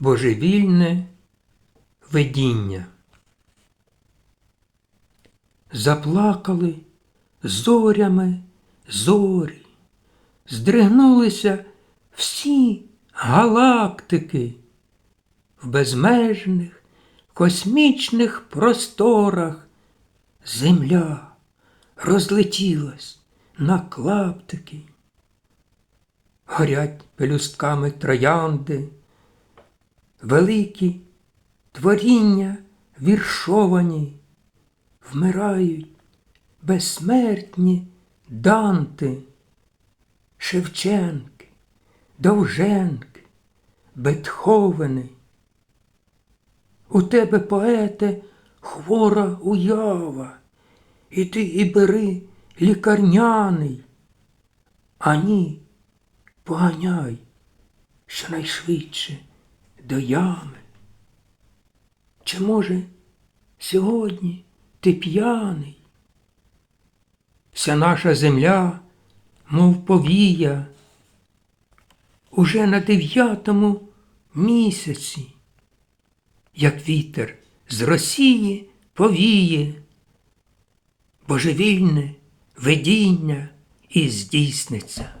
Божевільне видіння. Заплакали зорями зорі, здригнулися всі галактики в безмежних космічних просторах. Земля розлетілась на клаптики, горять пелюстками троянди, великі творіння віршовані, вмирають безсмертні Данти, Шевченки, Довженки, Бетховени. У тебе, поете, хвора уява, іди і бери лікарняний, а ні, поганяй щонайшвидше до ями. Чи, може, сьогодні ти п'яний? Вся наша земля, мов повія, уже на дев'ятому місяці, як вітер з Росії повіє, божевільне видіння і здійсниться.